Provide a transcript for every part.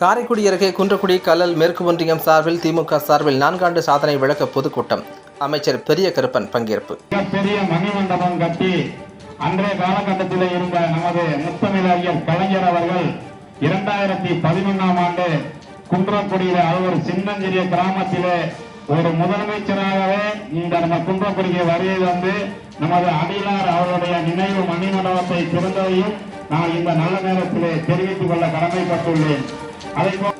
காரைக்குடி அருகே குன்றக்குடி கல்லல் மேற்கு ஒன்றியம் சார்பில் திமுக சார்பில் நான்காண்டு சாதனை விளக்க பொதுக்கூட்டம். அமைச்சர் பெரிய கருப்பன் பங்கேற்பு. மிகப்பெரிய மணிமண்டபம் கட்டி அன்றைய காலகட்டத்தில் இருந்த நமது முத்தமிழறிஞர் கலைஞர் அவர்கள் இரண்டாயிரத்தி பதினொன்றாம் ஆண்டு குன்றக்குடியில அது ஒரு சின்னஞ்சிறிய கிராமத்திலே ஒரு முதலமைச்சராகவே இந்த நம்ம குன்றக்குடிக்கு வருகை வந்து நமது அடிலார் அவருடைய நினைவு மணிமண்டபத்தை திறந்ததையும் நான் இந்த நல்ல நேரத்திலே தெரிவித்துக் கொள்ள கடமைப்பட்டுள்ளேன்.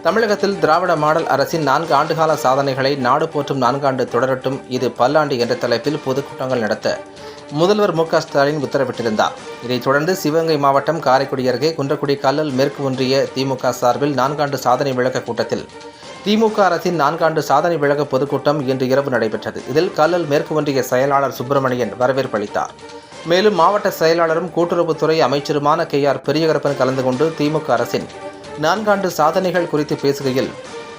தமிழகத்தில் திராவிட மாடல் அரசின் நான்கு ஆண்டுகால சாதனைகளை நாடு போற்றும் நான்காண்டு தொடரட்டும் இது பல்லாண்டு என்ற தலைப்பில் பொதுக்கூட்டங்கள் நடத்த முதல்வர் மு ஸ்டாலின் உத்தரவிட்டிருந்தார். இதைத் தொடர்ந்து சிவகங்கை மாவட்டம் காரைக்குடி அருகே குன்றக்குடி கல்லல் மேற்கு ஒன்றிய திமுக சார்பில் நான்காண்டு சாதனை விளக்க கூட்டத்தில் திமுக அரசின் நான்காண்டு சாதனை விளக்க பொதுக்கூட்டம் இன்று இரவு நடைபெற்றது. இதில் கல்லல் மேற்கு ஒன்றிய செயலாளர் சுப்பிரமணியன் வரவேற்பு அளித்தார். மேலும் மாவட்ட செயலாளரும் கூட்டுறவுத்துறை அமைச்சருமான கே ஆர் பெரியகரப்பன் கலந்து கொண்டு திமுக அரசின் நான்காண்டு சாதனைகள் குறித்து பேசுகையில்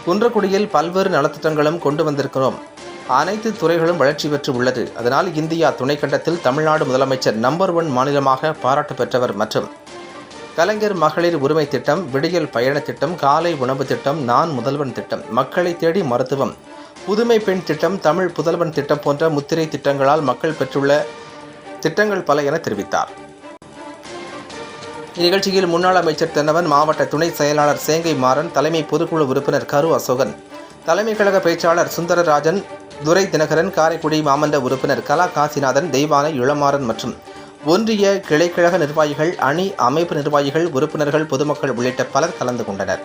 குன்றக்குடியில் பல்வேறு நலத்திட்டங்களும் கொண்டு வந்திருக்கிறோம். அனைத்து துறைகளும் வளர்ச்சி பெற்று உள்ளது. அதனால் இந்தியா துணைக்கண்டத்தில் தமிழ்நாடு முதலமைச்சர் நம்பர் ஒன் மாநிலமாக பாராட்டு பெற்றவர் மற்றும் கலைஞர் மகளிர் உரிமை திட்டம் விடியல் பயண திட்டம் காலை உணவு திட்டம் நான் முதல்வன் திட்டம் மக்களை தேடி மருத்துவம் புதுமை பெண் திட்டம் தமிழ் புதல்வன் திட்டம் போன்ற முத்திரை திட்டங்களால் மக்கள் பெற்றுள்ள திட்டங்கள் பல என தெரிவித்தார். இந்நிகழ்ச்சியில் முன்னாள் அமைச்சர் தென்னவன் மாவட்ட துணை செயலாளர் சேங்கை மாறன் தலைமை பொதுக்குழு உறுப்பினர் கரு அசோகன் தலைமை கழக பேச்சாளர் சுந்தரராஜன் துரை தினகரன் காரைக்குடி மாமன்ற உறுப்பினர் கலா காசிநாதன் தெய்வான இளமாறன் மற்றும் ஒன்றிய கிளைக்கழக நிர்வாகிகள் அணி அமைப்பு நிர்வாகிகள் உறுப்பினர்கள் பொதுமக்கள் உள்ளிட்ட பலர் கலந்து கொண்டனர்.